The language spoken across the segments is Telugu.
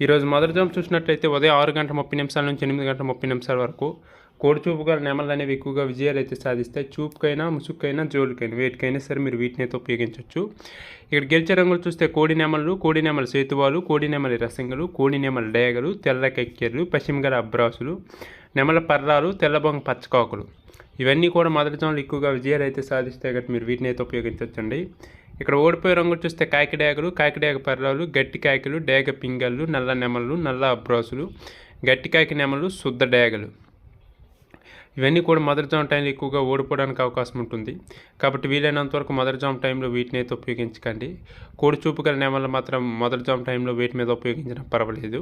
ఈరోజు మొదటి జంప్ చూసినట్లయితే ఉదయం ఆరు గంటల ముప్పై నిమిషాల నుంచి ఎనిమిది గంటల ముప్పై నిమిషాల వరకు కోడి చూపుగా నెమలు అనేవి ఎక్కువగా విజయాలు అయితే సాధిస్తాయి. చూపుకైనా ముసుక్కైనా జోలుకైనా వేటికైనా సరే మీరు వీటిని అయితే ఉపయోగించవచ్చు. ఇక్కడ గెలిచే రంగులు చూస్తే కోడి నెమలు కోడి నెమల సేతువాలు కోడి నెమలి రసంగులు కోడి నెమల డేగలు తెల్ల కెక్కెర్లు పశ్చిమగల అబ్రాసులు నెమల పర్రాలు తెల్లబొంగ పచ్చకాకులు ఇవన్నీ కూడా మొదటి జాములు ఎక్కువగా విజయాలు అయితే సాధిస్తాయి కాబట్టి మీరు వీటిని అయితే ఉపయోగించవచ్చండి. ఇక్కడ ఓడిపోయే రంగులు చూస్తే కాకిడేగలు కాకిడేగ పర్రాలు గట్టి కాకిలు డేగ పింగళ్ళు నల్ల నెమలు నల్ల అబ్రాసులు గట్టి కాకి నెమలు శుద్ధ డేగలు. ఇవన్నీ కూడా మదర్ జామ్ టైంలో ఎక్కువగా ఓడిపోవడానికి అవకాశం ఉంటుంది. కాబట్టి వీలైనంత వరకు మదర్ జామ్ టైంలో వీటిని అయితే ఉపయోగించకండి. కోడి చూపు గల నెమలు మాత్రం మొదటి జామ్ టైంలో వీటి మీద ఉపయోగించడం పర్వాలేదు.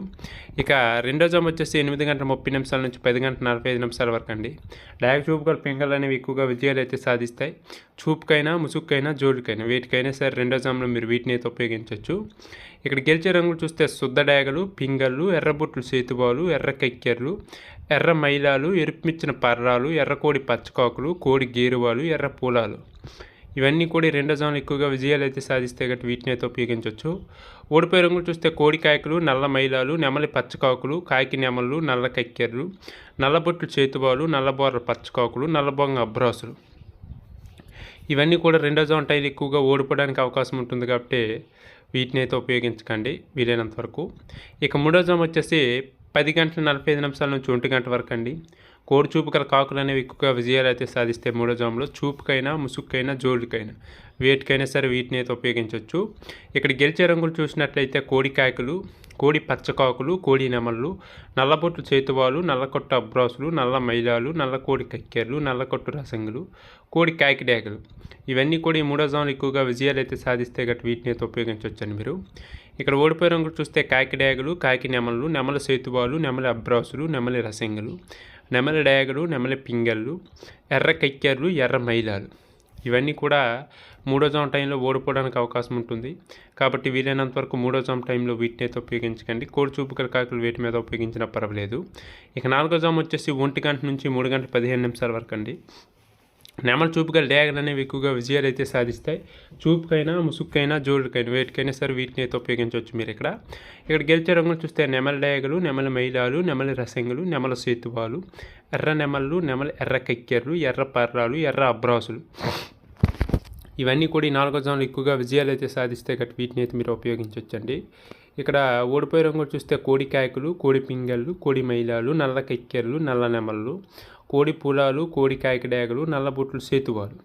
ఇక రెండో జామ్ వచ్చేసి ఎనిమిది గంటల ముప్పై నిమిషాల నుంచి పది గంటల నలభై ఐదు నిమిషాల వరకు అండి. డాగ్ చూపు గల పింగళ్ళు అనేవి ఎక్కువగా విజయాలు అయితే సాధిస్తాయి. చూపుకైనా ముసుగుకైనా జోడుకైనా వీటికైనా సరే రెండో జామ్లో మీరు వీటిని అయితే ఉపయోగించవచ్చు. ఇక్కడ గెలిచే రంగులు చూస్తే శుద్ధ డాగలు పింగళ్ళు ఎర్రబుట్లు సేతుబాలు ఎర్ర కెక్కెర్లు ఎర్ర మైలాలు ఎరుపుమిచ్చిన పర్రాలు ఎర్రకోడి పచ్చకాకులు కోడి గేరువాలు ఎర్ర పూలాలు. ఇవన్నీ కూడా రెండో జోన్లు ఎక్కువగా విజయాలు అయితే సాధిస్తే గట్టి వీటిని అయితే ఉపయోగించవచ్చు ఓడిపోయే రంగులు చూస్తే కోడి కాయకులు నల్ల మైలాలు నెమలి పచ్చకాకులు కాకి నెమలు నల్ల కక్కెర్లు నల్లబొట్లు చేతుబాలు నల్లబోర్ర పచ్చకాకులు నల్లబొంగ అబ్రాసులు. ఇవన్నీ కూడా రెండో జోన్ టైలు ఎక్కువగా ఓడిపోవడానికి అవకాశం ఉంటుంది కాబట్టి వీటిని అయితే ఉపయోగించకండి వీలైనంత వరకు. ఇక మూడో జోన్ వచ్చేసి పది గంటల నలభై ఐదు నిమిషాల నుంచి ఒంటి గంట వరకు అండి. కోడి చూపు గల కాకులు అనేవి ఎక్కువగా విజయాలు అయితే సాధిస్తే మూడో జాములో చూపుకైనా ముసుక్కైనా జోడుకైనా వేటికైనా సరే వీటిని అయితే ఉపయోగించవచ్చు ఇక్కడ గెలిచే రంగులు చూసినట్లయితే కోడి కాకులు కోడి పచ్చకాకులు కోడి నెమళ్ళు నల్లబొట్టు చేతువాలు నల్లకొట్టు అబ్రాసులు నల్ల మైలాలు నల్ల కోడి కక్కెర్లు నల్లకొట్టు రసంగులు కోడి కాకిడేగలు ఇవన్నీ కూడా ఈ మూడో జాములు ఎక్కువగా విజయాలు అయితే సాధిస్తే గట్టు వీటిని అయితే ఉపయోగించవచ్చండి మీరు. ఇక్కడ ఓడిపోయే రంగులు చూస్తే కాకి డేగలు కాకి నెమలు నెమల సేతువాలు నెమలి అబ్రాసులు నెమలి రసంగులు నెమలి డేగలు నెమలి పింగళ్ళు ఎర్ర కక్కెర్లు ఎర్ర మైలాలు. ఇవన్నీ కూడా మూడో జామ్ టైంలో ఓడిపోవడానికి అవకాశం ఉంటుంది. కాబట్టి వీలైనంత వరకు మూడో జామ్ టైంలో వీటిని అయితే ఉపయోగించకండి. కోడి చూపుకల కాకులు వీటి మీద ఉపయోగించినా పర్వాలేదు. ఇక నాలుగో జామ్ వచ్చేసి ఒంటి గంట నుంచి మూడు గంటల పదిహేను నిమిషాల వరకు అండి. నెమల చూపుగా డ్యాగన్ అనేవి ఎక్కువగా విజయాలు అయితే సాధిస్తాయి. చూపుకైనా ముసుక్కైనా జోళ్ళకైనా వేటికైనా సరే వీటిని అయితే ఉపయోగించవచ్చు మీరు ఇక్కడ. ఇక్కడ గెలిచే రంగులు చూస్తే నెమల డయాగలు నెమల మైలాలు నెమలి రసంగులు నెమల సేతువాలు ఎర్ర నెమళ్ళు నెమల ఎర్ర కక్కెర్లు ఎర్ర పర్రాలు ఎర్ర అబ్రాసులు. ఇవన్నీ కూడా ఈ నాలుగో జోన్లు ఎక్కువగా విజయాలు అయితే సాధిస్తే గట్టి వీటిని అయితే మీరు ఉపయోగించవచ్చండి. ఇక్కడ ఓడిపోయే రంగులు చూస్తే కోడి కాయకులు కోడి పింగళ్ళు కోడి మైలాలు నల్ల కెక్కెర్లు నల్ల నెమళ్ళు కోడి పూలాలు కోడి కాయకడేగలు నల్లబొట్లు సేతువాలు.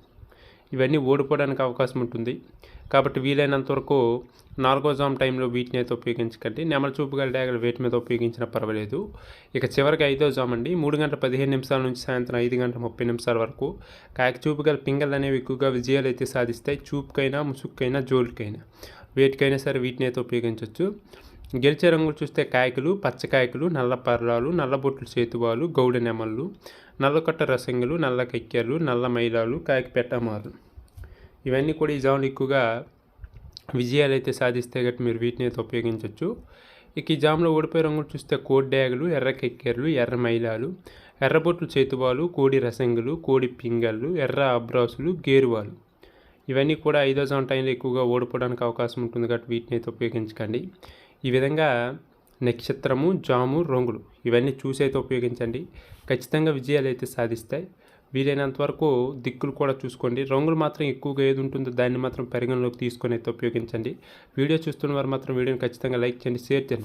ఇవన్నీ ఓడిపోవడానికి అవకాశం ఉంటుంది. కాబట్టి వీలైనంత వరకు నాలుగో జామ్ టైంలో వీటిని అయితే ఉపయోగించకండి. నెమల చూపుగల డాగలు వేటి మీద ఉపయోగించినా పర్వాలేదు. ఇక చివరికి ఐదో జామ్ అండి. మూడు గంటల పదిహేను నిమిషాల నుంచి సాయంత్రం ఐదు గంటల ముప్పై నిమిషాల వరకు కాకి చూపుగల పింగళ్ళు అనేవి ఎక్కువగా విజయాలు అయితే సాధిస్తాయి. చూపుకైనా ముసుక్కైనా జోలుకైనా. వేటికైనా సరే వీటిని అయితే ఉపయోగించవచ్చు. గెలిచే రంగులు చూస్తే కాయకులు పచ్చకాయకులు నల్ల పర్రాలు నల్లబొట్లు చేతువాలు గౌడ నెమళ్ళు నల్లకొట్ట రసంగులు నల్ల కెక్కెలు నల్ల మైలాలు కాయకు పెట్టమాలు ఇవన్నీ కూడా ఈ జాములు ఎక్కువగా విజయాలు అయితే సాధిస్తే గట్టి మీరు వీటిని అయితే ఉపయోగించవచ్చు ఇక ఈ జాములో ఓడిపోయే రంగులు చూస్తే కోడి డ్యాగులు ఎర్ర కెక్కెర్లు ఎర్ర మైలాలు ఎర్రబొట్లు చేతువాలు కోడి రసంగులు కోడి పింగళ్ళు ఎర్ర అబ్రాసులు గేరువాలు. ఇవన్నీ కూడా ఐదో జామ్ టైంలో ఎక్కువగా ఓడిపోవడానికి అవకాశం ఉంటుంది కాబట్టి వీటిని అయితే ఉపయోగించకండి. ఈ విధంగా నక్షత్రము జాము రంగులు ఇవన్నీ చూసి అయితే ఉపయోగించండి. ఖచ్చితంగా విజయాలు అయితే సాధిస్తాయి. వీలైనంత వరకు దిక్కులు కూడా చూసుకోండి. రంగులు మాత్రం ఎక్కువగా ఏది ఉంటుందో దాన్ని మాత్రం పరిగణలోకి తీసుకొని అయితే ఉపయోగించండి. వీడియో చూస్తున్న వారు మాత్రం వీడియోని ఖచ్చితంగా లైక్ చేయండి షేర్ చేయండి.